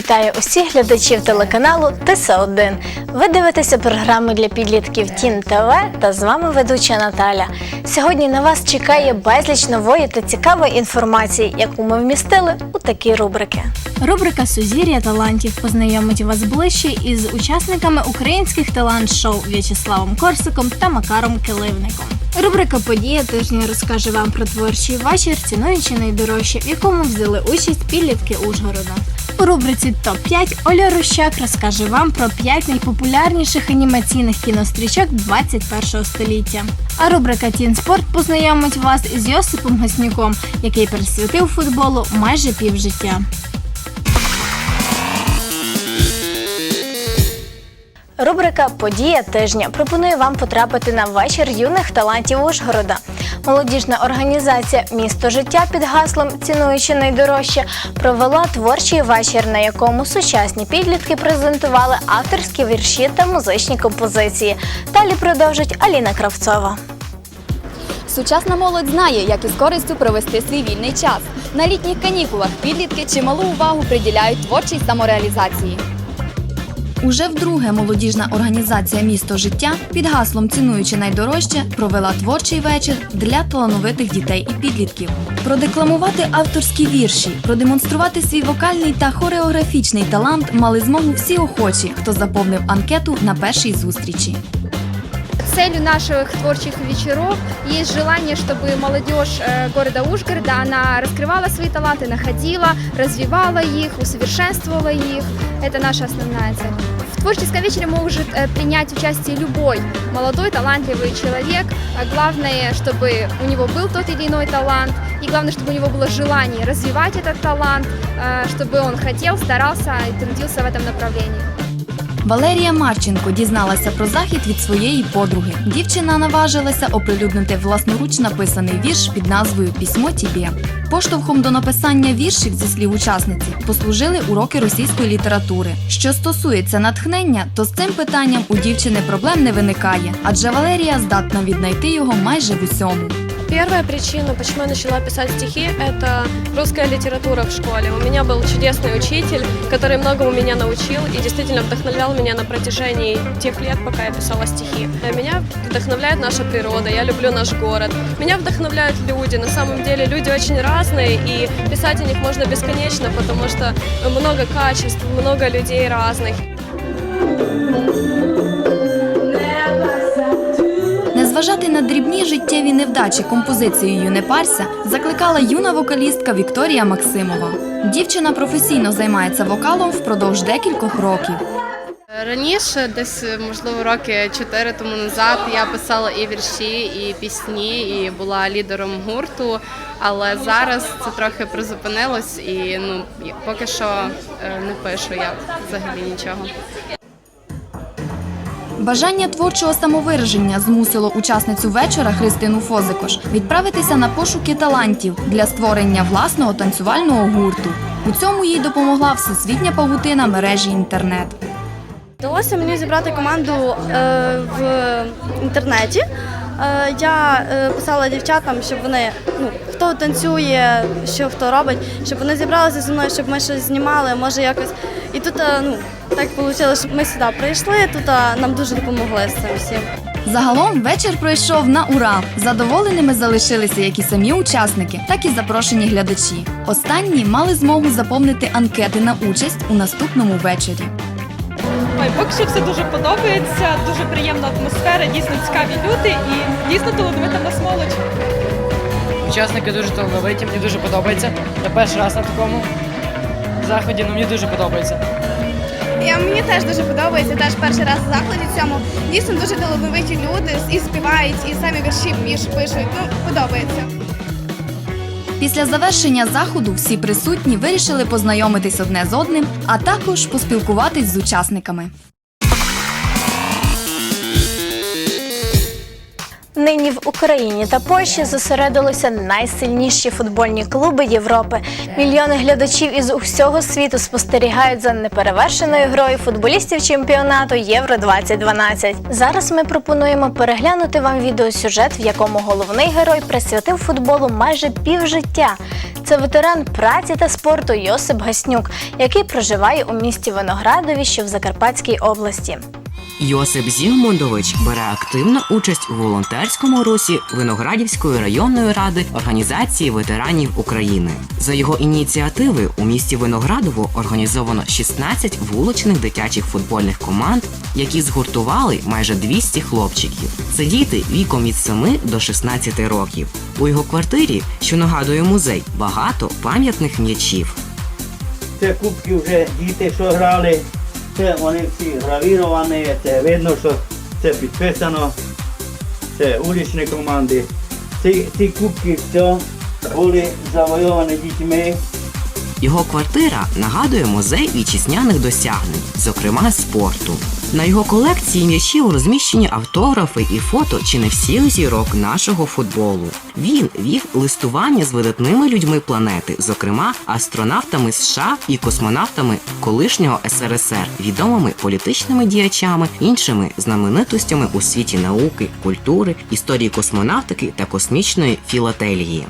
Вітаю усіх глядачів телеканалу ТС1. Ви дивитеся програми для підлітків Тін ТВ та з вами ведуча Наталя. Сьогодні на вас чекає безліч нової та цікавої інформації, яку ми вмістили у такі рубрики. Рубрика Сузір'я талантів познайомить вас ближче із учасниками українських талант-шоу В'ячеславом Корсиком та Макаром Киливником. Рубрика Подія тижня розкаже вам про творчий вечір, цінуючи найдорожче, в якому взяли участь підлітки Ужгорода. У рубриці Топ 5 Оля Рощак розкаже вам про 5 найпопулярніших анімаційних кінострічок 21 століття. А рубрика Тін Спорт познайомить вас із Йосипом Гаснюком, який присвятив футболу майже півжиття. Рубрика Подія тижня пропонує вам потрапити на вечір юних талантів Ужгорода. Молодіжна організація Місто життя під гаслом Цінуючи найдорожче провела творчий вечір, на якому сучасні підлітки презентували авторські вірші та музичні композиції. Далі продовжить Аліна Кравцова. Сучасна молодь знає, як із користю провести свій вільний час. На літніх канікулах підлітки чималу увагу приділяють творчій самореалізації. Уже вдруге молодіжна організація Місто життя під гаслом Цінуючи найдорожче провела творчий вечір для талановитих дітей і підлітків. Продекламувати авторські вірші, продемонструвати свій вокальний та хореографічний талант мали змогу всі охочі, хто заповнив анкету на першій зустрічі. Целью наших творчих вечеров есть желание, чтобы молодежь э, города Ужгорода, она раскрывала свои таланты, находила, развивала их, усовершенствовала их. Это наша основная цель. В творческом вечере может э, принять участие любой молодой, талантливый человек. А Главное, чтобы у него был тот или иной талант, и главное, чтобы у него было желание развивать этот талант, э, чтобы он хотел, старался и трудился в этом направлении. Валерія Марченко дізналася про захід від своєї подруги. Дівчина наважилася оприлюднити власноруч написаний вірш під назвою Письмо Тібє. Поштовхом до написання віршів зі слів учасниці послужили уроки російської літератури. Що стосується натхнення, то з цим питанням у дівчини проблем не виникає, адже Валерія здатна віднайти його майже в усьому. Первая причина, почему я начала писать стихи, это русская литература в школе. У меня был чудесный учитель, который многому меня научил и действительно вдохновлял меня на протяжении тех лет, пока я писала стихи. Меня вдохновляет наша природа, я люблю наш город. Меня вдохновляют люди. На самом деле люди очень разные, и писать о них можно бесконечно, потому что много качеств, много людей разных. Не на дрібні життєві невдачі композицією «Не парся» закликала юна вокалістка Вікторія Максимова. Дівчина професійно займається вокалом впродовж декількох років. Раніше, десь можливо роки чотири тому назад, я писала і вірші, і пісні, і була лідером гурту. Але зараз це трохи призупинилось, і ну поки що е, не пишу я взагалі нічого. Бажання творчого самовираження змусило учасницю вечора Христину Фозикош відправитися на пошуки талантів для створення власного танцювального гурту. У цьому їй допомогла всесвітня павутина мережі інтернет. Вдалося мені зібрати команду е, в інтернеті. Е, я е, писала дівчатам, щоб вони, ну, хто танцює, що хто робить, щоб вони зібралися зі мною, щоб ми щось знімали, може якось. І тут, е, ну, так вийшло, що ми сюди прийшли, тут нам дуже допомогли з цим всім. Загалом вечір пройшов на ура. Задоволеними залишилися як і самі учасники, так і запрошені глядачі. Останні мали змогу заповнити анкети на участь у наступному вечорі. Ой, поки що все дуже подобається, дуже приємна атмосфера, дійсно цікаві люди і дійсно талановита в нас молодь. Учасники дуже талановиті, мені дуже подобається. Я перший раз на такому заході, ну мені дуже подобається. Я, мені теж дуже подобається, теж перший раз в закладі цьому. Дійсно дуже талановиті люди і співають, і самі вірші між пишуть. Ну, подобається. Після завершення заходу всі присутні вирішили познайомитись одне з одним, а також поспілкуватись з учасниками. Нині в Україні та Польщі зосередилися найсильніші футбольні клуби Європи. Мільйони глядачів із усього світу спостерігають за неперевершеною грою футболістів чемпіонату Євро 2012 Зараз ми пропонуємо переглянути вам відеосюжет, в якому головний герой присвятив футболу майже півжиття. Це ветеран праці та спорту Йосип Гаснюк, який проживає у місті Виноградові, що в Закарпатській області. Йосип Зігмундович бере активну участь у волонтерському русі Виноградівської районної ради Організації ветеранів України. За його ініціативи у місті Виноградово організовано 16 вуличних дитячих футбольних команд, які згуртували майже 200 хлопчиків. Це діти віком від 7 до 16 років. У його квартирі, що нагадує музей, багато пам'ятних м'ячів. Це кубки вже діти, що грали. Це вони всі гравіровані, це видно, що це підписано. Це уличні команди. Ці, ці кубки все були завойовані дітьми. Його квартира нагадує музей вітчизняних досягнень, зокрема спорту. На його колекції м'ячів розміщені автографи і фото чи не всіх зірок нашого футболу. Він вів листування з видатними людьми планети, зокрема астронавтами США і космонавтами колишнього СРСР, відомими політичними діячами, іншими знаменитостями у світі науки, культури, історії космонавтики та космічної філателії.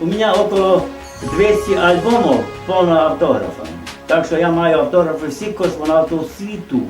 У мене около 200 альбомів повно автографами. Так що я маю автографи всіх космонавтів світу.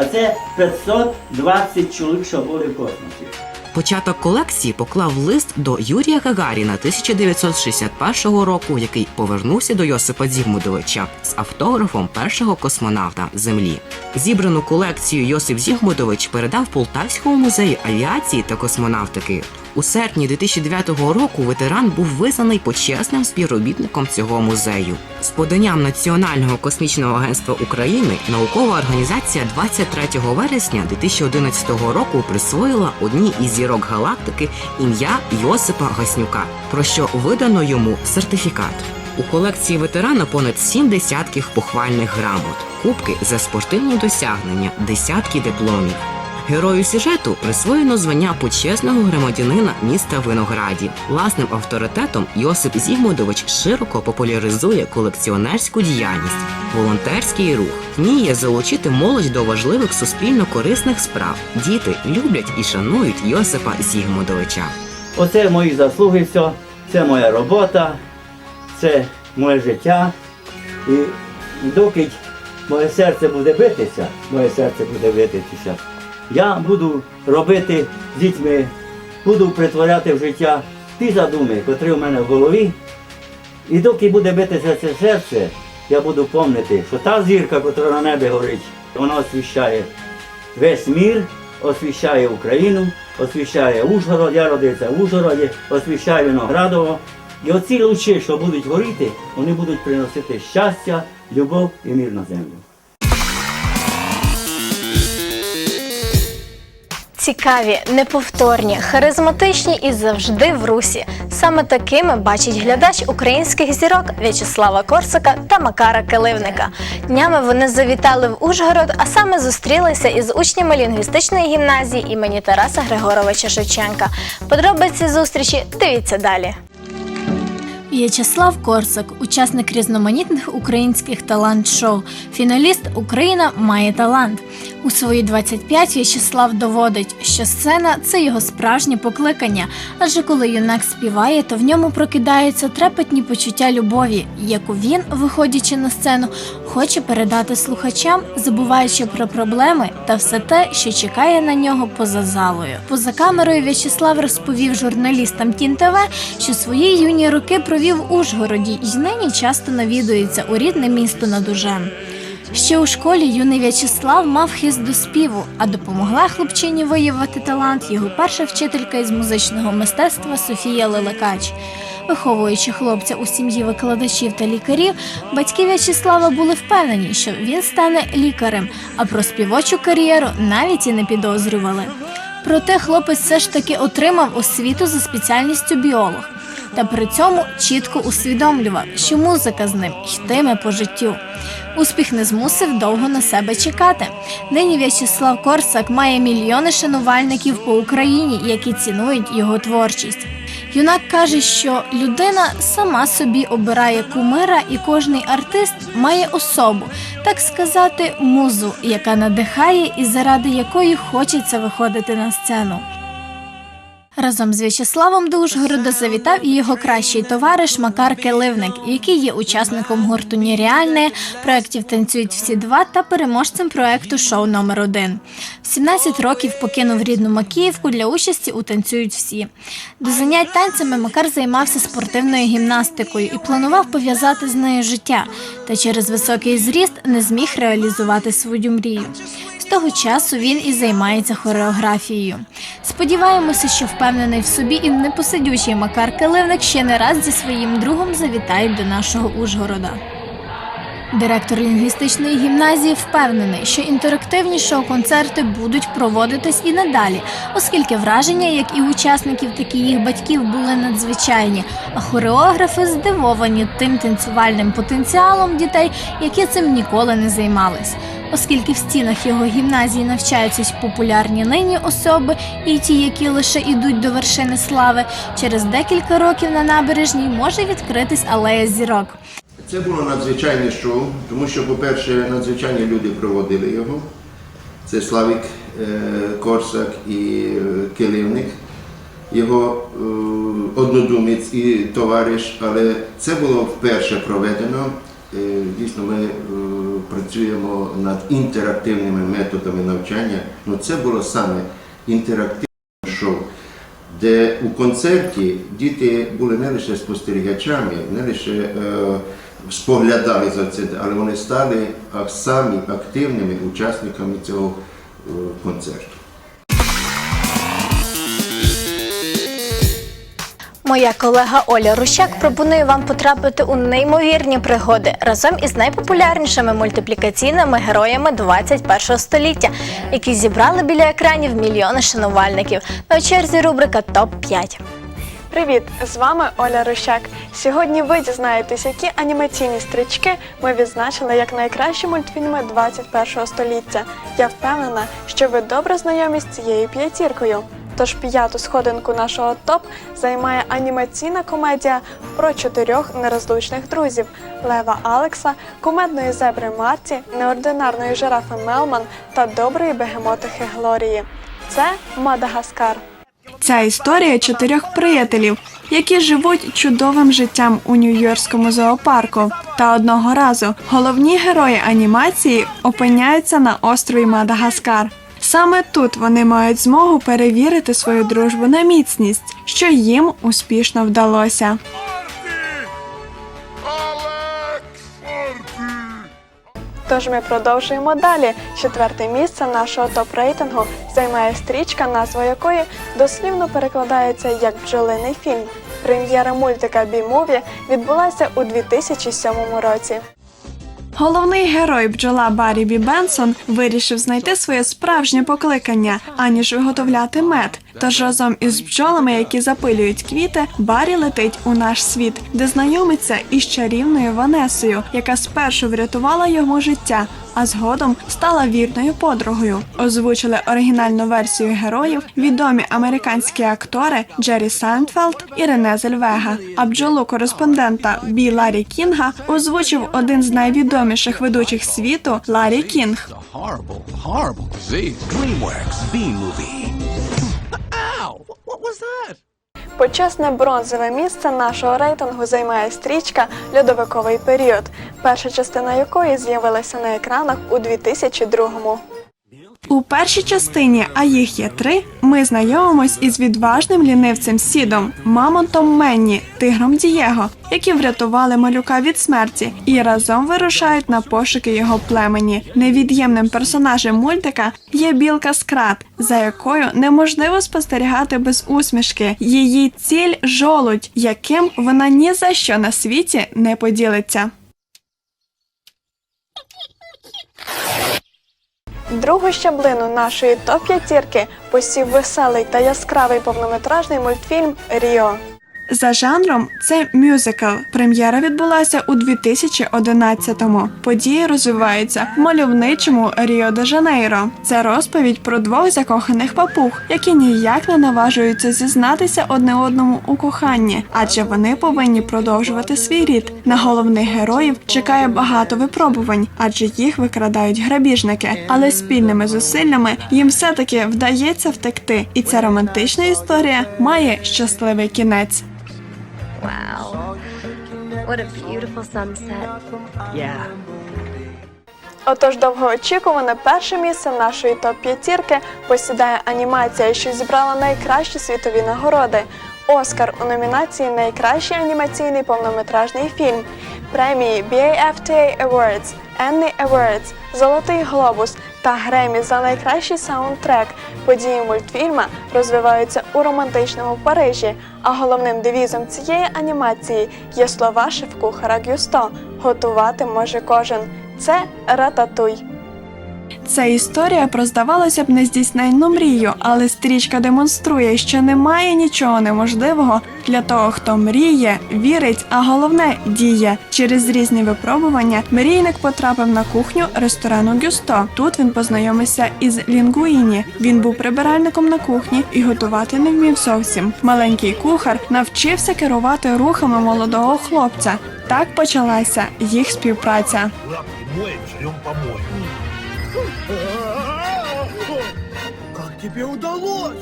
А це 520 чоловік, що були в космосі. Початок колекції поклав лист до Юрія Гагаріна 1961 року, який повернувся до Йосипа Зігмудовича з автографом першого космонавта Землі. Зібрану колекцію Йосип Зігмудович передав Полтавському музею авіації та космонавтики. У серпні 2009 року ветеран був визнаний почесним співробітником цього музею. З поданням Національного космічного агентства України наукова організація 23 вересня 2011 року присвоїла одній із зірок галактики ім'я Йосипа Гаснюка, про що видано йому сертифікат. У колекції ветерана понад сім десятків похвальних грамот, кубки за спортивні досягнення, десятки дипломів. Герою сюжету присвоєно звання почесного громадянина міста Винограді. Власним авторитетом Йосип Зігмудович широко популяризує колекціонерську діяльність, волонтерський рух, вміє залучити молодь до важливих суспільно корисних справ. Діти люблять і шанують Йосипа Зігмудовича. Оце мої заслуги, все, це моя робота, це моє життя. І доки моє серце буде битися, моє серце буде битися, я буду робити з дітьми, буду притворяти в життя ті задуми, котрі в мене в голові. І доки буде битися це серце, я буду пам'ятати, що та зірка, яка на небі горить, вона освіщає весь мір, освіщає Україну, освіщає Ужгород, я родився в Ужгороді, освіщає Виноградово. І оці лучі, що будуть горіти, вони будуть приносити щастя, любов і мир на землю. Цікаві, неповторні, харизматичні і завжди в русі. Саме такими бачить глядач українських зірок В'ячеслава Корсака та Макара Киливника. Днями вони завітали в Ужгород, а саме зустрілися із учнями лінгвістичної гімназії імені Тараса Григоровича Шевченка. Подробиці зустрічі дивіться далі. В'ячеслав Корсак, учасник різноманітних українських талант-шоу, фіналіст Україна має талант. У свої 25 В'ячеслав доводить, що сцена це його справжнє покликання. Адже коли юнак співає, то в ньому прокидаються трепетні почуття любові, яку він, виходячи на сцену, хоче передати слухачам, забуваючи про проблеми та все те, що чекає на нього поза залою. Поза камерою В'ячеслав розповів журналістам Тін ТВ, що свої юні роки провів в Ужгороді і нині часто навідується у рідне місто над Ужем. Ще у школі юний В'ячеслав мав хист до співу, а допомогла хлопчині виявити талант його перша вчителька із музичного мистецтва Софія Лелекач. Виховуючи хлопця у сім'ї викладачів та лікарів, батьки В'ячеслава були впевнені, що він стане лікарем, а про співочу кар'єру навіть і не підозрювали. Проте хлопець все ж таки отримав освіту за спеціальністю біолог, та при цьому чітко усвідомлював, що музика з ним йтиме по життю. Успіх не змусив довго на себе чекати. Нині В'ячеслав Корсак має мільйони шанувальників по Україні, які цінують його творчість. Юнак каже, що людина сама собі обирає кумира, і кожний артист має особу, так сказати, музу, яка надихає і заради якої хочеться виходити на сцену. Разом з В'ячеславом до Ужгорода завітав і його кращий товариш Макар Келивник, який є учасником гурту Нереальне, проєктів танцюють всі два та переможцем проекту Шоу номер 1 В 17 років покинув рідну Макіївку для участі у танцюють всі. До занять танцями Макар займався спортивною гімнастикою і планував пов'язати з нею життя, та через високий зріст не зміг реалізувати свою мрію. Того часу він і займається хореографією. Сподіваємося, що впевнений в собі і непосидючий Макар Киливник ще не раз зі своїм другом завітають до нашого Ужгорода. Директор лінгвістичної гімназії впевнений, що інтерактивні шоу-концерти будуть проводитись і надалі, оскільки враження, як і учасників, так і їх батьків були надзвичайні, а хореографи здивовані тим танцювальним потенціалом дітей, які цим ніколи не займались. Оскільки в стінах його гімназії навчаються популярні нині особи, і ті, які лише йдуть до вершини слави, через декілька років на набережній може відкритись алея зірок. Це було надзвичайне шоу, тому що, по-перше, надзвичайні люди проводили його. Це Славік е, Корсак і е, його е, однодумець і товариш, але це було вперше проведено. Дійсно, ми працюємо над інтерактивними методами навчання. Ну, це було саме інтерактивне шоу де у концерті діти були не лише спостерігачами, не лише споглядали за це, але вони стали самі активними учасниками цього е, концерту. Моя колега Оля Рущак пропонує вам потрапити у неймовірні пригоди разом із найпопулярнішими мультиплікаційними героями 21 століття, які зібрали біля екранів мільйони шанувальників. На черзі рубрика Топ 5 Привіт! З вами Оля Рущак. Сьогодні ви дізнаєтесь, які анімаційні стрічки ми відзначили як найкращі мультфільми 21 століття. Я впевнена, що ви добре знайомі з цією п'ятіркою. Тож п'яту сходинку нашого топ займає анімаційна комедія про чотирьох нерозлучних друзів Лева Алекса, кумедної зебри Марті, неординарної жирафи Мелман та доброї бегемотихи Глорії. Це Мадагаскар. Ця історія чотирьох приятелів, які живуть чудовим життям у Нью-Йоркському зоопарку. Та одного разу головні герої анімації опиняються на острові Мадагаскар. Саме тут вони мають змогу перевірити свою дружбу на міцність, що їм успішно вдалося. Тож ми продовжуємо далі. Четверте місце нашого топ-рейтингу займає стрічка, назва якої дослівно перекладається як бджолиний фільм. Прем'єра мультика Бі-муві відбулася у 2007 році. Головний герой бджола Баррі Бі Бенсон вирішив знайти своє справжнє покликання, аніж виготовляти мед. Тож разом із бджолами, які запилюють квіти, Баррі летить у наш світ, де знайомиться із чарівною Ванесою, яка спершу врятувала йому життя, а згодом стала вірною подругою. Озвучили оригінальну версію героїв відомі американські актори Джері Сайнфелд і Рене Зельвега. Бджолу кореспондента Бі Ларі Кінга озвучив один з найвідоміших ведучих світу Ларі Кінг. DreamWorks B movie. Ow! What was that? Почесне бронзове місце нашого рейтингу займає стрічка Льодовиковий період, перша частина якої з'явилася на екранах у 2002-му. У першій частині, а їх є три, ми знайомимось із відважним лінивцем Сідом, мамонтом Менні, тигром Дієго, які врятували малюка від смерті і разом вирушають на пошуки його племені. Невід'ємним персонажем мультика є білка Скрат, за якою неможливо спостерігати без усмішки. Її ціль жолудь, яким вона ні за що на світі не поділиться. Другу щаблину нашої топ-п'ятірки посів веселий та яскравий повнометражний мультфільм Ріо. За жанром це мюзикл. Прем'єра відбулася у 2011-му. Події розвиваються в мальовничому Ріо де Жанейро. Це розповідь про двох закоханих папуг, які ніяк не наважуються зізнатися одне одному у коханні, адже вони повинні продовжувати свій рід. На головних героїв чекає багато випробувань, адже їх викрадають грабіжники. Але спільними зусиллями їм все-таки вдається втекти, і ця романтична історія має щасливий кінець. Wow. What a beautiful sunset. Yeah. Отож, довгоочікуване перше місце нашої топ-п'ятірки посідає анімація, що зібрала найкращі світові нагороди. Оскар у номінації Найкращий анімаційний повнометражний фільм, премії BAFTA Awards, Annie Awards, Золотий Глобус та Гремі за найкращий саундтрек. Події мультфільма розвиваються у романтичному Парижі, а головним девізом цієї анімації є слова шеф-кухара Гюсто Готувати може кожен. Це рататуй. Це історія про здавалося б нездійсненну мрію, але стрічка демонструє, що немає нічого неможливого для того, хто мріє, вірить, а головне діє. Через різні випробування мрійник потрапив на кухню ресторану Гюсто. Тут він познайомився із Лінгуїні. Він був прибиральником на кухні і готувати не вмів зовсім. Маленький кухар навчився керувати рухами молодого хлопця. Так почалася їх співпраця. Как тебе удалось?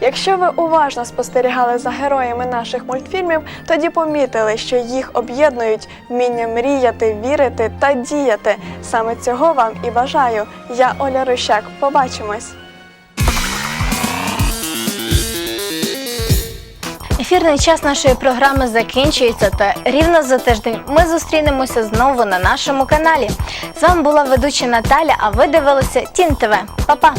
Якщо ви уважно спостерігали за героями наших мультфільмів, тоді помітили, що їх об'єднують вміння мріяти, вірити та діяти. Саме цього вам і бажаю. Я Оля Рущак. Побачимось! Ефірний час нашої програми закінчується, та рівно за тиждень ми зустрінемося знову на нашому каналі. З вами була ведуча Наталя, а ви дивилися Тін ТВ. Па-па!